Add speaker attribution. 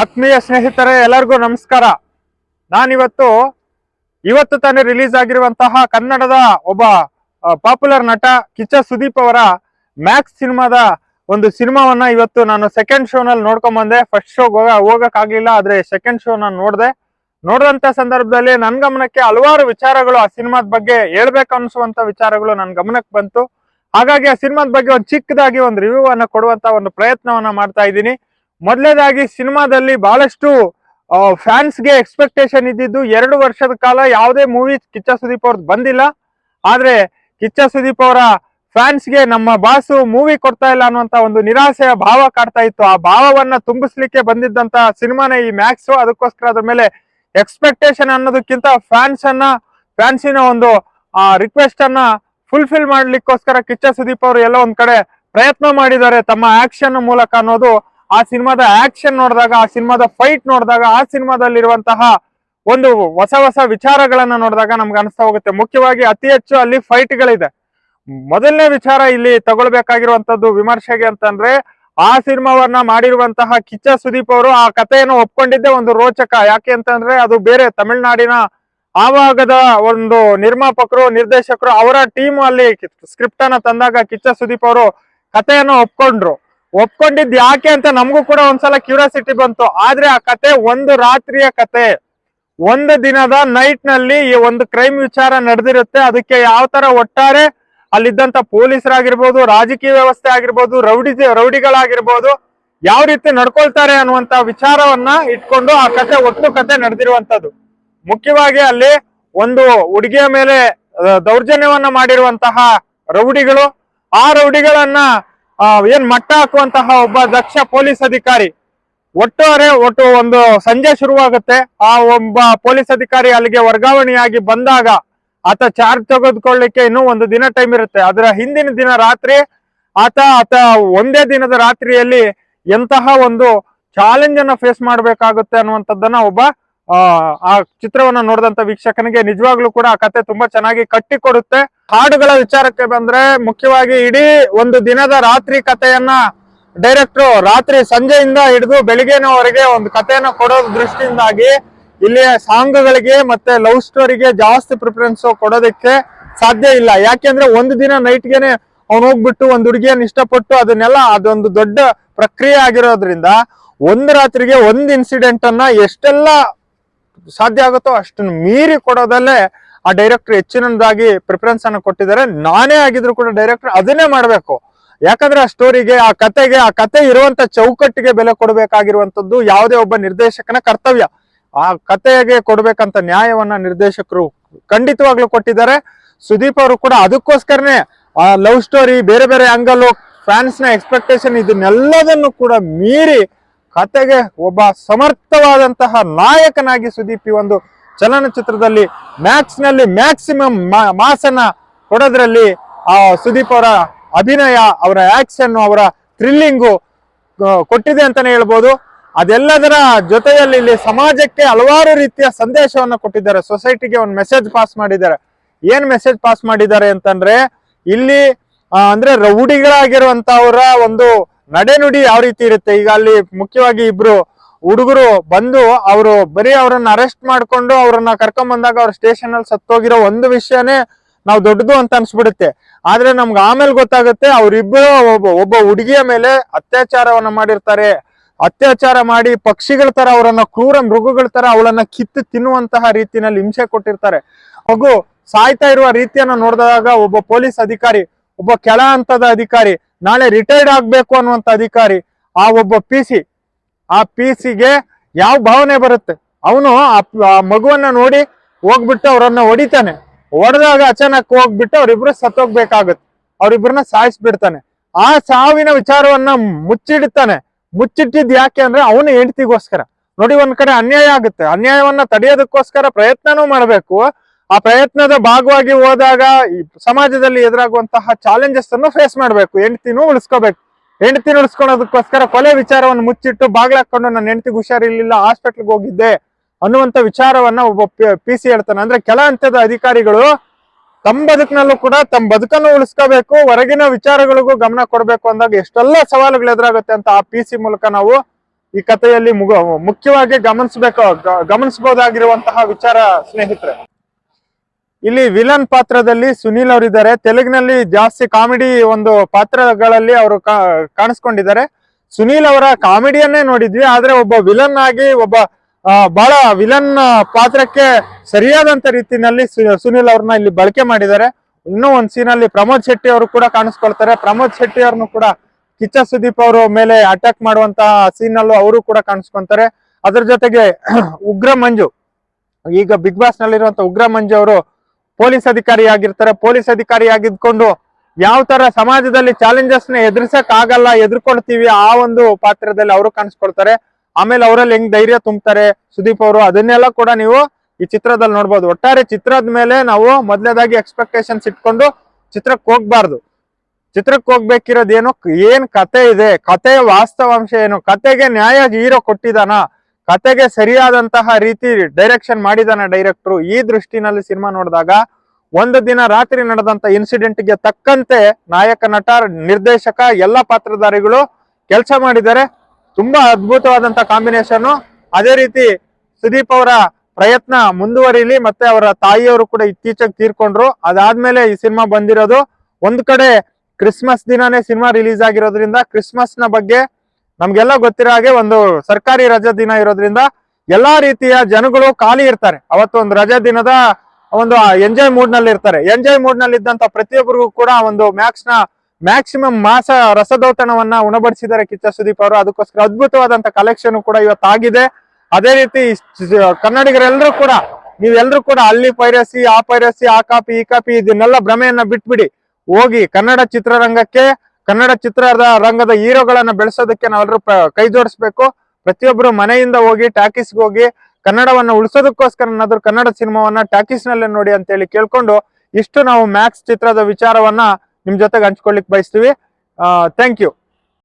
Speaker 1: ಆತ್ಮೀಯ ಸ್ನೇಹಿತರೆ, ಎಲ್ಲರಿಗೂ ನಮಸ್ಕಾರ. ನಾನಿವತ್ತು, ಇವತ್ತು ತಾನೇ ರಿಲೀಸ್ ಆಗಿರುವಂತಹ ಕನ್ನಡದ ಒಬ್ಬ ಪಾಪ್ಯುಲರ್ ನಟ ಕಿಚ್ಚ ಸುದೀಪ್ ಅವರ ಮ್ಯಾಕ್ಸ್ ಸಿನಿಮಾದ ಒಂದು ಸಿನಿಮಾವನ್ನ ಇವತ್ತು ನಾನು ಸೆಕೆಂಡ್ ಶೋ ನಲ್ಲಿ ನೋಡ್ಕೊಂಡ್ ಬಂದೆ. ಫಸ್ಟ್ ಶೋ ಹೋಗಕ್ಕಾಗ್ಲಿಲ್ಲ, ಆದ್ರೆ ಸೆಕೆಂಡ್ ಶೋ ನಾನು ನೋಡಿದೆ. ನೋಡಿದಂತ ಸಂದರ್ಭದಲ್ಲಿ ನನ್ನ ಗಮನಕ್ಕೆ ಹಲವಾರು ವಿಚಾರಗಳು ಆ ಸಿನಿಮಾದ ಬಗ್ಗೆ ಹೇಳ್ಬೇಕು ಅನ್ಸುವಂತ ವಿಚಾರಗಳು ನನ್ನ ಗಮನಕ್ಕೆ ಬಂತು. ಹಾಗಾಗಿ ಆ ಸಿನಿಮಾದ ಬಗ್ಗೆ ಒಂದು ಚಿಕ್ಕದಾಗಿ ಒಂದು ರಿವ್ಯೂ ಅನ್ನ ಕೊಡುವಂತ ಒಂದು ಪ್ರಯತ್ನವನ್ನ ಮಾಡ್ತಾ ಇದ್ದೀನಿ. ಮೊದಲನೇದಾಗಿ ಸಿನಿಮಾದಲ್ಲಿ ಬಹಳಷ್ಟು ಫ್ಯಾನ್ಸ್ಗೆ ಎಕ್ಸ್ಪೆಕ್ಟೇಷನ್ ಇದ್ದಿದ್ದು ಎರಡು ವರ್ಷದ ಕಾಲ ಯಾವುದೇ ಮೂವಿ ಕಿಚ್ಚ ಸುದೀಪ್ ಅವ್ರದ್ದು ಬಂದಿಲ್ಲ. ಆದ್ರೆ ಕಿಚ್ಚ ಸುದೀಪ್ ಅವರ ಫ್ಯಾನ್ಸ್ಗೆ ನಮ್ಮ ಬಾಸು ಮೂವಿ ಕೊಡ್ತಾ ಇಲ್ಲ ಅನ್ನುವಂತ ಒಂದು ನಿರಾಸೆಯ ಭಾವ ಕಾಡ್ತಾ ಇತ್ತು. ಆ ಭಾವವನ್ನ ತುಂಬಿಸ್ಲಿಕ್ಕೆ ಬಂದಿದ್ದಂತ ಸಿನಿಮಾನೇ ಈ ಮ್ಯಾಕ್ಸ್ ಅದಕ್ಕೋಸ್ಕರ ಅದ್ರ ಮೇಲೆ ಎಕ್ಸ್ಪೆಕ್ಟೇಷನ್ ಅನ್ನೋದಕ್ಕಿಂತ ಫ್ಯಾನ್ಸ್ ಅನ್ನ ಫ್ಯಾನ್ಸಿನ ಒಂದು, ಆ ರಿಕ್ವೆಸ್ಟ್ ಅನ್ನ ಫುಲ್ಫಿಲ್ ಮಾಡ್ಲಿಕ್ಕೋಸ್ಕರ ಕಿಚ್ಚ ಸುದೀಪ್ ಅವರು ಎಲ್ಲ ಒಂದ್ ಕಡೆ ಪ್ರಯತ್ನ ಮಾಡಿದ್ದಾರೆ ತಮ್ಮ ಆಕ್ಷನ್ ಮೂಲಕ ಅನ್ನೋದು ಆ ಸಿನಿಮಾದ ಆಕ್ಷನ್ ನೋಡಿದಾಗ, ಆ ಸಿನಿಮಾದ ಫೈಟ್ ನೋಡಿದಾಗ, ಆ ಸಿನಿಮಾದಲ್ಲಿರುವಂತಹ ಒಂದು ಹೊಸ ಹೊಸ ವಿಚಾರಗಳನ್ನ ನೋಡಿದಾಗ ನಮ್ಗೆ ಅನಿಸ್ತಾ ಹೋಗುತ್ತೆ. ಮುಖ್ಯವಾಗಿ ಅತಿ ಹೆಚ್ಚು ಅಲ್ಲಿ ಫೈಟ್ಗಳಿದೆ ಮೊದಲನೇ ವಿಚಾರ ಇಲ್ಲಿ ತಗೊಳ್ಬೇಕಾಗಿರುವಂತದ್ದು ವಿಮರ್ಶೆಗೆ ಅಂತಂದ್ರೆ, ಆ ಸಿನಿಮಾವನ್ನ ಮಾಡಿರುವಂತಹ ಕಿಚ್ಚ ಸುದೀಪ್ ಅವರು ಆ ಕಥೆಯನ್ನು ಒಪ್ಕೊಂಡಿದ್ದೆ ಒಂದು ರೋಚಕ. ಯಾಕೆ ಅಂತಂದ್ರೆ, ಅದು ಬೇರೆ ತಮಿಳುನಾಡಿನ ಆವಾಗದ ಒಂದು ನಿರ್ಮಾಪಕರು, ನಿರ್ದೇಶಕರು ಅವರ ಟೀಮ್ ಅಲ್ಲಿ ಸ್ಕ್ರಿಪ್ಟ್ ಅನ್ನ ತಂದಾಗ ಕಿಚ್ಚ ಸುದೀಪ್ ಅವರು ಕಥೆಯನ್ನು ಒಪ್ಕೊಂಡ್ರು. ಒಪ್ಕೊಂಡಿದ್ ಯಾಕೆ ಅಂತ ನಮಗೂ ಕೂಡ ಒಂದ್ಸಲ ಕ್ಯೂರಿಯಾಸಿಟಿ ಬಂತು. ಆದ್ರೆ ಆ ಕತೆ ಒಂದು ರಾತ್ರಿಯ ಕತೆ. ಒಂದು ದಿನದ ನೈಟ್ನಲ್ಲಿ ಈ ಒಂದು ಕ್ರೈಮ್ ವಿಚಾರ ನಡೆದಿರುತ್ತೆ. ಅದಕ್ಕೆ ಯಾವ ತರ ಒಟ್ಟಾರೆ ಅಲ್ಲಿದ್ದಂತ ಪೊಲೀಸರಾಗಿರ್ಬೋದು, ರಾಜಕೀಯ ವ್ಯವಸ್ಥೆ ಆಗಿರ್ಬೋದು, ರೌಡಿ ರೌಡಿಗಳಾಗಿರ್ಬೋದು, ಯಾವ ರೀತಿ ನಡ್ಕೊಳ್ತಾರೆ ಅನ್ನುವಂತ ವಿಚಾರವನ್ನ ಇಟ್ಕೊಂಡು ಆ ಕತೆ ಒಟ್ಟು ಕತೆ ನಡೆದಿರುವಂತದ್ದು. ಮುಖ್ಯವಾಗಿ ಅಲ್ಲಿ ಒಂದು ಹುಡುಗಿಯ ಮೇಲೆ ದೌರ್ಜನ್ಯವನ್ನ ಮಾಡಿರುವಂತಹ ರೌಡಿಗಳು, ಆ ರೌಡಿಗಳನ್ನ ಏನ್ ಮಟ್ಟ ಹಾಕುವಂತಹ ಒಬ್ಬ ದಕ್ಷ ಪೊಲೀಸ್ ಅಧಿಕಾರಿ? ಒಟ್ಟಾರೆ ಒಟ್ಟು ಒಂದು ಸಂಜೆ ಶುರುವಾಗುತ್ತೆ. ಆ ಒಬ್ಬ ಪೊಲೀಸ್ ಅಧಿಕಾರಿ ಅಲ್ಲಿಗೆ ವರ್ಗಾವಣೆಯಾಗಿ ಬಂದಾಗ ಆತ ಚಾರ್ಜ್ ತೆಗೆದುಕೊಳ್ಳಿಕ್ಕೆ ಇನ್ನೂ ಒಂದು ದಿನ ಟೈಮ್ ಇರುತ್ತೆ. ಅದರ ಹಿಂದಿನ ದಿನ ರಾತ್ರಿ, ಆತ ಆತ ಒಂದೇ ದಿನದ ರಾತ್ರಿಯಲ್ಲಿ ಎಂತಹ ಒಂದು ಚಾಲೆಂಜ್ ಅನ್ನ ಫೇಸ್ ಮಾಡ್ಬೇಕಾಗುತ್ತೆ ಅನ್ನುವಂಥದ್ದನ್ನ ಒಬ್ಬ ಆ ಚಿತ್ರವನ್ನ ನೋಡಿದಂತ ವೀಕ್ಷಕನಿಗೆ ನಿಜವಾಗ್ಲೂ ಕೂಡ ಆ ಕತೆ ತುಂಬಾ ಚೆನ್ನಾಗಿ ಕಟ್ಟಿಕೊಡುತ್ತೆ. ಹಾಡುಗಳ ವಿಚಾರಕ್ಕೆ ಬಂದ್ರೆ ಮುಖ್ಯವಾಗಿ ಇಡೀ ಒಂದು ದಿನದ ರಾತ್ರಿ ಕಥೆಯನ್ನ ಡೈರೆಕ್ಟ್ರು ರಾತ್ರಿ ಸಂಜೆಯಿಂದ ಹಿಡಿದು ಬೆಳಿಗ್ಗೆನವರೆಗೆ ಒಂದು ಕಥೆಯನ್ನ ಕೊಡೋ ದೃಷ್ಟಿಯಿಂದಾಗಿ ಇಲ್ಲಿ ಸಾಂಗ್ಗಳಿಗೆ ಮತ್ತೆ ಲವ್ ಸ್ಟೋರಿಗೆ ಜಾಸ್ತಿ ಪ್ರಿಫರೆನ್ಸ್ ಕೊಡೋದಕ್ಕೆ ಸಾಧ್ಯ ಇಲ್ಲ. ಯಾಕೆಂದ್ರೆ ಒಂದು ದಿನ ನೈಟ್ಗೆನೆ ಅವ್ನು ಹೋಗ್ಬಿಟ್ಟು ಒಂದು ಹುಡುಗಿಯನ್ನ ಇಷ್ಟಪಟ್ಟು ಅದನ್ನೆಲ್ಲ ಅದೊಂದು ದೊಡ್ಡ ಪ್ರಕ್ರಿಯೆ ಆಗಿರೋದ್ರಿಂದ ಒಂದು ರಾತ್ರಿಗೆ ಒಂದು ಇನ್ಸಿಡೆಂಟ್ ಅನ್ನ ಎಷ್ಟೆಲ್ಲ ಸಾಧ್ಯ ಆಗುತ್ತೋ ಅಷ್ಟನ್ನು ಮೀರಿ ಕೊಡೋದಲ್ಲೇ ಆ ಡೈರೆಕ್ಟರ್ ಹೆಚ್ಚಿನದಾಗಿ ಪ್ರಿಫರೆನ್ಸ್ ಅನ್ನು ಕೊಟ್ಟಿದ್ದಾರೆ. ನಾನೇ ಆಗಿದ್ರು ಕೂಡ ಡೈರೆಕ್ಟರ್ ಅದನ್ನೇ ಮಾಡಬೇಕು. ಯಾಕಂದ್ರೆ ಆ ಸ್ಟೋರಿಗೆ ಆ ಕತೆಗೆ, ಆ ಕತೆ ಇರುವಂತ ಚೌಕಟ್ಟಿಗೆ ಬೆಲೆ ಕೊಡಬೇಕಾಗಿರುವಂತದ್ದು ಯಾವುದೇ ಒಬ್ಬ ನಿರ್ದೇಶಕನ ಕರ್ತವ್ಯ. ಆ ಕತೆಗೆ ಕೊಡ್ಬೇಕಂತ ನ್ಯಾಯವನ್ನ ನಿರ್ದೇಶಕರು ಖಂಡಿತವಾಗ್ಲೂ ಕೊಟ್ಟಿದ್ದಾರೆ. ಸುದೀಪ್ ಅವರು ಕೂಡ ಅದಕ್ಕೋಸ್ಕರನೇ ಆ ಲವ್ ಸ್ಟೋರಿ ಬೇರೆ ಬೇರೆ ಆಂಗಲ್ ಫ್ಯಾನ್ಸ್ನ ಎಕ್ಸ್ಪೆಕ್ಟೇಷನ್ ಇದನ್ನೆಲ್ಲದನ್ನು ಕೂಡ ಮೀರಿ ಕತೆಗೆ ಒಬ್ಬ ಸಮರ್ಥವಾದಂತಹ ನಾಯಕನಾಗಿ ಸುದೀಪ್ ಈ ಒಂದು ಚಲನಚಿತ್ರದಲ್ಲಿ ಮ್ಯಾಕ್ಸ್ನಲ್ಲಿ ಮ್ಯಾಕ್ಸಿಮಮ್ ಮಾಸನ ಕೊಡೋದ್ರಲ್ಲಿ ಆ ಸುದೀಪ್ ಅವರ ಅಭಿನಯ, ಅವರ ಆಕ್ಷನ್ ಅವರ ಥ್ರಿಲ್ಲಿಂಗು ಕೊಟ್ಟಿದೆ ಅಂತಾನೆ ಹೇಳ್ಬೋದು. ಅದೆಲ್ಲದರ ಜೊತೆಯಲ್ಲಿ ಇಲ್ಲಿ ಸಮಾಜಕ್ಕೆ ಹಲವಾರು ರೀತಿಯ ಸಂದೇಶವನ್ನು ಕೊಟ್ಟಿದ್ದಾರೆ. ಸೊಸೈಟಿಗೆ ಒಂದು ಮೆಸೇಜ್ ಪಾಸ್ ಮಾಡಿದ್ದಾರೆ. ಏನ್ ಮೆಸೇಜ್ ಪಾಸ್ ಮಾಡಿದ್ದಾರೆ ಅಂತಂದ್ರೆ, ಇಲ್ಲಿ ಅಂದ್ರೆ ರೌಡಿಗಳಾಗಿರುವಂತವರ ಒಂದು ನಡೆನುಡಿ ಯಾವ ರೀತಿ ಇರುತ್ತೆ? ಈಗ ಅಲ್ಲಿ ಮುಖ್ಯವಾಗಿ ಇಬ್ರು ಹುಡುಗರು ಬಂದು ಅವರು ಬರೀ ಅವರನ್ನ ಅರೆಸ್ಟ್ ಮಾಡ್ಕೊಂಡು ಅವ್ರನ್ನ ಕರ್ಕೊಂಡ್ ಬಂದಾಗ ಅವ್ರ ಸ್ಟೇಷನ್ ಅಲ್ಲಿ ಸತ್ತೋಗಿರೋ ಒಂದು ವಿಷಯನೇ ನಾವು ದೊಡ್ಡದು ಅಂತ ಅನ್ಸ್ಬಿಡುತ್ತೆ. ಆದ್ರೆ ನಮ್ಗೆ ಆಮೇಲೆ ಗೊತ್ತಾಗುತ್ತೆ ಅವ್ರಿಬ್ರು ಒಬ್ಬ ಒಬ್ಬ ಹುಡುಗಿಯ ಮೇಲೆ ಅತ್ಯಾಚಾರವನ್ನ ಮಾಡಿರ್ತಾರೆ. ಅತ್ಯಾಚಾರ ಮಾಡಿ ಪಕ್ಷಿಗಳ ತರ ಅವರನ್ನ, ಕ್ರೂರ ಮೃಗಗಳ ತರ ಅವಳನ್ನ ಕಿತ್ತು ತಿನ್ನುವಂತಹ ರೀತಿಯಲ್ಲಿ ಹಿಂಸೆ ಕೊಟ್ಟಿರ್ತಾರೆ. ಹಾಗೂ ಸಾಯ್ತಾ ಇರುವ ರೀತಿಯನ್ನ ನೋಡಿದಾಗ ಒಬ್ಬ ಪೊಲೀಸ್ ಅಧಿಕಾರಿ ಒಬ್ಬ ಕೆಳ ಹಂತದ ಅಧಿಕಾರಿ, ನಾಳೆ ರಿಟೈರ್ಡ್ ಆಗ್ಬೇಕು ಅನ್ನುವಂತ ಅಧಿಕಾರಿ, ಆ ಒಬ್ಬ ಪಿ ಸಿ ಆ ಪಿ ಸಿಗೆ ಯಾವ ಭಾವನೆ ಬರುತ್ತೆ? ಅವನು ಆ ಮಗುವನ್ನ ನೋಡಿ ಹೋಗ್ಬಿಟ್ಟು ಅವರನ್ನ ಹೊಡಿತಾನೆ. ಹೊಡೆದಾಗ ಅಚಾನಕ್ ಹೋಗ್ಬಿಟ್ಟು ಅವ್ರಿಬ್ರು ಸತ್ತೋಗ್ಬೇಕಾಗತ್ತೆ. ಅವ್ರಿಬ್ರನ್ನ ಸಾಯಿಸ್ಬಿಡ್ತಾನೆ. ಆ ಸಾವಿನ ವಿಚಾರವನ್ನ ಮುಚ್ಚಿಡ್ತಾನೆ. ಮುಚ್ಚಿಟ್ಟಿದ್ ಯಾಕೆ ಅಂದ್ರೆ ಅವನ ಹೆಂಡತಿಗೋಸ್ಕರ. ನೋಡಿ ಒಂದ್ ಕಡೆ ಅನ್ಯಾಯ ಆಗುತ್ತೆ. ಅನ್ಯಾಯವನ್ನ ತಡೆಯೋದಕ್ಕೋಸ್ಕರ ಪ್ರಯತ್ನನೂ ಮಾಡ್ಬೇಕು. ಆ ಪ್ರಯತ್ನದ ಭಾಗವಾಗಿ ಹೋದಾಗ ಈ ಸಮಾಜದಲ್ಲಿ ಎದುರಾಗುವಂತಹ ಚಾಲೆಂಜಸ್ ಅನ್ನು ಫೇಸ್ ಮಾಡ್ಬೇಕು. ಹೆಂಡತಿನೂ ಉಳಿಸ್ಕೋಬೇಕು. ಹೆಂಡತಿನ ಉಳಿಸ್ಕೊಳೋದಕ್ಕೋಸ್ಕರ ಕೊಲೆ ವಿಚಾರವನ್ನು ಮುಚ್ಚಿಟ್ಟು ಬಾಗ್ಲಾಕೊಂಡು ನನ್ನ ಹೆಂಡತಿಗೆ ಹುಷಾರಿರ್ಲಿಲ್ಲ ಹಾಸ್ಪಿಟ್ಲ್ಗೆ ಹೋಗಿದ್ದೆ ಅನ್ನುವಂತ ವಿಚಾರವನ್ನ ಒಬ್ಬ ಪಿ ಸಿ ಹೇಳ್ತಾನೆ. ಅಂದ್ರೆ ಕೆಲ ಹಂತದ ಅಧಿಕಾರಿಗಳು ತಮ್ಮ ಬದುಕಿನಲ್ಲೂ ಕೂಡ ತಮ್ಮ ಬದುಕನ್ನು ಉಳಿಸ್ಕೋಬೇಕು, ಹೊರಗಿನ ವಿಚಾರಗಳಿಗೂ ಗಮನ ಕೊಡಬೇಕು ಅಂದಾಗ ಎಷ್ಟೆಲ್ಲ ಸವಾಲುಗಳು ಎದುರಾಗುತ್ತೆ ಅಂತ ಆ ಪಿ ಸಿ ಮೂಲಕ ನಾವು ಈ ಕಥೆಯಲ್ಲಿ ಮುಖ್ಯವಾಗಿ ಗಮನಿಸಬೇಕು ಗಮನಿಸಬಹುದಾಗಿರುವಂತಹ ವಿಚಾರ ಸ್ನೇಹಿತರೆ. ಇಲ್ಲಿ ವಿಲನ್ ಪಾತ್ರದಲ್ಲಿ ಸುನೀಲ್ ಅವರಿದ್ದಾರೆ. ತೆಲುಗಿನಲ್ಲಿ ಜಾಸ್ತಿ ಕಾಮಿಡಿ ಒಂದು ಪಾತ್ರಗಳಲ್ಲಿ ಅವರು ಕಾಣಿಸ್ಕೊಂಡಿದ್ದಾರೆ. ಸುನೀಲ್ ಅವರ ಕಾಮಿಡಿಯನ್ನೇ ನೋಡಿದ್ವಿ, ಆದ್ರೆ ಒಬ್ಬ ವಿಲನ್ ಆಗಿ ಒಬ್ಬ ಬಹಳ ವಿಲನ್ ಪಾತ್ರಕ್ಕೆ ಸರಿಯಾದಂತ ರೀತಿಯಲ್ಲಿ ಸುನೀಲ್ ಅವ್ರನ್ನ ಇಲ್ಲಿ ಬಳಕೆ ಮಾಡಿದ್ದಾರೆ. ಇನ್ನೂ ಒಂದ್ ಸೀನ್ ಅಲ್ಲಿ ಪ್ರಮೋದ್ ಶೆಟ್ಟಿ ಅವರು ಕೂಡ ಕಾಣಿಸ್ಕೊಳ್ತಾರೆ. ಪ್ರಮೋದ್ ಶೆಟ್ಟಿ ಅವ್ರನ್ನು ಕೂಡ ಕಿಚ್ಚ ಸುದೀಪ್ ಅವರ ಮೇಲೆ ಅಟ್ಯಾಕ್ ಮಾಡುವಂತಹ ಸೀನ್ ಅಲ್ಲೂ ಅವರು ಕೂಡ ಕಾಣಿಸ್ಕೊಂತಾರೆ. ಅದ್ರ ಜೊತೆಗೆ ಉಗ್ರ ಮಂಜು, ಈಗ ಬಿಗ್ ಬಾಸ್ ನಲ್ಲಿರುವಂತ ಉಗ್ರ ಮಂಜು ಅವರು ಪೊಲೀಸ್ ಅಧಿಕಾರಿ ಆಗಿರ್ತಾರೆ ಪೊಲೀಸ್ ಅಧಿಕಾರಿ ಆಗಿದ್ಕೊಂಡು ಯಾವ ತರ ಸಮಾಜದಲ್ಲಿ ಚಾಲೆಂಜಸ್ನ ಎದುರಿಸಕ್ ಆಗಲ್ಲ, ಎದುರ್ಕೊಳ್ತೀವಿ ಆ ಒಂದು ಪಾತ್ರದಲ್ಲಿ ಅವರು ಕಾಣಿಸ್ಕೊಳ್ತಾರೆ. ಆಮೇಲೆ ಅವರಲ್ಲಿ ಹೆಂಗ್ ಧೈರ್ಯ ತುಂಬ್ತಾರೆ, ಸುದೀಪ್ ಅವರು, ಅದನ್ನೆಲ್ಲ ಕೂಡ ನೀವು ಈ ಚಿತ್ರದಲ್ಲಿ ನೋಡ್ಬೋದು. ಒಟ್ಟಾರೆ ಚಿತ್ರದ ಮೇಲೆ ನಾವು ಮೊದಲೇದಾಗಿ ಎಕ್ಸ್ಪೆಕ್ಟೇಷನ್ಸ್ ಇಟ್ಕೊಂಡು ಚಿತ್ರಕ್ಕೆ ಹೋಗ್ಬಾರ್ದು. ಚಿತ್ರಕ್ಕೆ ಹೋಗ್ಬೇಕಿರೋದೇನು ಏನ್ ಕತೆ ಇದೆ ಕಥೆಯ ವಾಸ್ತವಾಂಶ ಏನು, ಕತೆಗೆ ನ್ಯಾಯ ಹೀರೋ ಕೊಟ್ಟಿದಾನ ಕತೆಗೆ ಸರಿಯಾದಂತಹ ರೀತಿ ಡೈರೆಕ್ಷನ್ ಮಾಡಿದಾನೆ ಡೈರೆಕ್ಟ್ರು ಈ ದೃಷ್ಟಿನಲ್ಲಿ ಸಿನಿಮಾ ನೋಡಿದಾಗ ಒಂದು ದಿನ ರಾತ್ರಿ ನಡೆದಂತ ಇನ್ಸಿಡೆಂಟ್ಗೆ ತಕ್ಕಂತೆ ನಾಯಕ, ನಟ, ನಿರ್ದೇಶಕ ಎಲ್ಲ ಪಾತ್ರಧಾರಿಗಳು ಕೆಲಸ ಮಾಡಿದ್ದಾರೆ. ತುಂಬಾ ಅದ್ಭುತವಾದಂತ ಕಾಂಬಿನೇಷನ್ ಅದೇ ರೀತಿ ಸುದೀಪ್ ಅವರ ಪ್ರಯತ್ನ ಮುಂದುವರಿಲಿ, ಮತ್ತೆ ಅವರ ತಾಯಿಯವರು ಕೂಡ ಇತ್ತೀಚೆಗೆ ತೀರ್ಕೊಂಡ್ರು. ಅದಾದ್ಮೇಲೆ ಈ ಸಿನಿಮಾ ಬಂದಿರೋದು ಒಂದ್ ಕಡೆ ಕ್ರಿಸ್ಮಸ್ ದಿನಾನೇ ಸಿನಿಮಾ ರಿಲೀಸ್ ಆಗಿರೋದ್ರಿಂದ ಕ್ರಿಸ್ಮಸ್ನ ಬಗ್ಗೆ ನಮ್ಗೆಲ್ಲ ಗೊತ್ತಿರೋ ಹಾಗೆ ಒಂದು ಸರ್ಕಾರಿ ರಜಾ ದಿನ ಇರೋದ್ರಿಂದ ಎಲ್ಲಾ ರೀತಿಯ ಜನಗಳು ಖಾಲಿ ಇರ್ತಾರೆ. ಅವತ್ತು ಒಂದು ರಜಾ ದಿನದ ಒಂದು ಎಂಜಾಯ್ ಮೂಡ್ನಲ್ಲಿ ಇರ್ತಾರೆ. ಎಂಜಾಯ್ ಮೂಡ್ನಲ್ಲಿ ಇದ್ದಂತ ಪ್ರತಿಯೊಬ್ಬರಿಗೂ ಕೂಡ ಒಂದು ಮ್ಯಾಕ್ಸ್ನ ಮ್ಯಾಕ್ಸಿಮಮ್ ಮಾಸ ರಸದೌತಣವನ್ನ ಉಣಬಡಿಸಿದ್ದಾರೆ ಕಿಚ್ಚ ಸುದೀಪ್ ಅವರು. ಅದಕ್ಕೋಸ್ಕರ ಅದ್ಭುತವಾದಂತ ಕಲೆಕ್ಷನ್ ಕೂಡ ಇವತ್ತಾಗಿದೆ. ಅದೇ ರೀತಿ ಕನ್ನಡಿಗರೆಲ್ಲರೂ ಕೂಡ, ನೀವೆಲ್ಲರೂ ಕೂಡ ಅಲ್ಲಿ ಪೈರಸಿ, ಆ ಪೈರಸಿ, ಆ ಕಾಪಿ, ಈ ಕಾಪಿ, ಇದನ್ನೆಲ್ಲ ಭ್ರಮೆಯನ್ನ ಬಿಟ್ಬಿಡಿ. ಹೋಗಿ ಕನ್ನಡ ಚಿತ್ರರಂಗಕ್ಕೆ ಕನ್ನಡ ಚಿತ್ರದ ರಂಗದ ಹೀರೋಗಳನ್ನ ಬೆಳೆಸೋದಕ್ಕೆ ನಾವೆಲ್ಲರೂ ಕೈ ಜೋಡಿಸ್ಬೇಕು. ಪ್ರತಿಯೊಬ್ಬರು ಮನೆಯಿಂದ ಹೋಗಿ, ಟಾಕೀಸ್ಗೆ ಹೋಗಿ, ಕನ್ನಡವನ್ನ ಉಳಿಸೋದಕ್ಕೋಸ್ಕರ ಕನ್ನಡ ಸಿನಿಮಾವನ್ನ ಟಾಕೀಸ್ ನಲ್ಲೇ ನೋಡಿ ಅಂತ ಹೇಳಿ ಕೇಳ್ಕೊಂಡು ಇಷ್ಟು ನಾವು ಮ್ಯಾಕ್ಸ್ ಚಿತ್ರದ ವಿಚಾರವನ್ನ ನಿಮ್ ಜೊತೆಗೆ ಹಂಚ್ಕೊಳ್ಳಿಕ್ ಬಯಸ್ತೀವಿ. Thank you